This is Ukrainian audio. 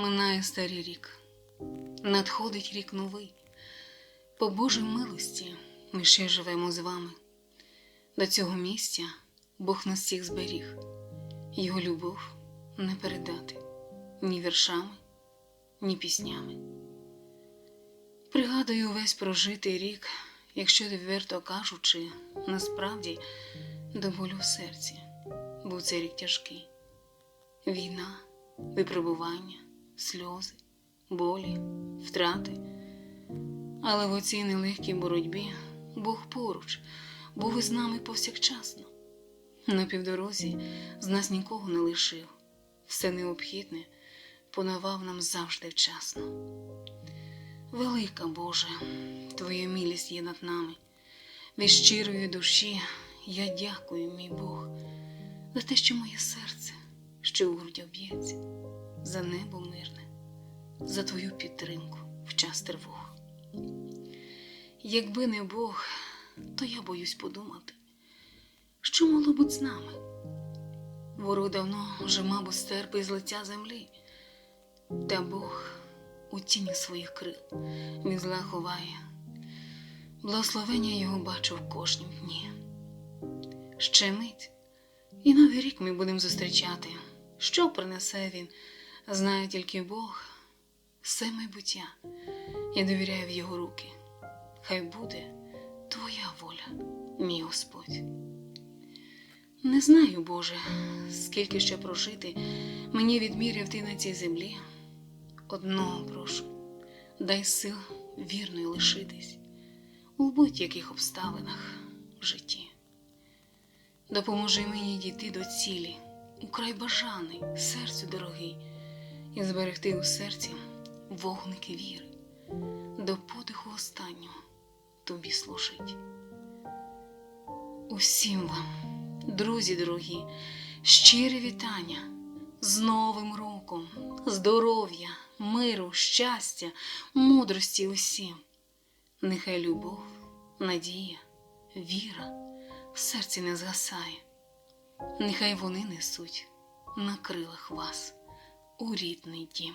Минає старий рік, надходить рік новий. По Божій милості ми ще живемо з вами. До цього місця Бог нас всіх зберіг. Його любов не передати ні віршами, ні піснями. Пригадую увесь прожитий рік, якщо відверто кажучи, насправді до болю в серці був цей рік тяжкий. Війна, випробування, сльози, болі, втрати. Але в оцій нелегкій боротьбі Бог поруч, був із нами повсякчасно. На півдорозі з нас нікого не лишив, все необхідне понавав нам завжди вчасно. Велика Боже, Твоя милість є над нами. Від щирої душі я дякую, мій Бог, за те, що моє серце, що у грудях б'ється, за небо мирне, за Твою підтримку в час тривог. Якби не Бог, то я боюсь подумати, що могло бути з нами. Ворог давно вже, мабуть, стерпить з лиця землі, та Бог у тіні своїх крил від зла ховає. Благословення його бачу в кожнім дні. Ще мить, і новий рік ми будемо зустрічати. Що принесе він, знає тільки Бог, все майбуття. Я довіряю в його руки. Хай буде твоя воля, мій Господь. Не знаю, Боже, скільки ще прожити мені відміряв ти на цій землі. Одного прошу, дай сил вірною лишитись у будь-яких обставинах в житті. Допоможи мені дійти до цілі, украй бажаний, серцю дорогий, і зберегти у серці вогники віри, до подиху останнього тобі служить. Усім вам, друзі дорогі, щирі вітання. З Новим роком, здоров'я, миру, щастя, мудрості усім. Нехай любов, надія, віра в серці не згасає, нехай вони несуть на крилах вас у рідний дім.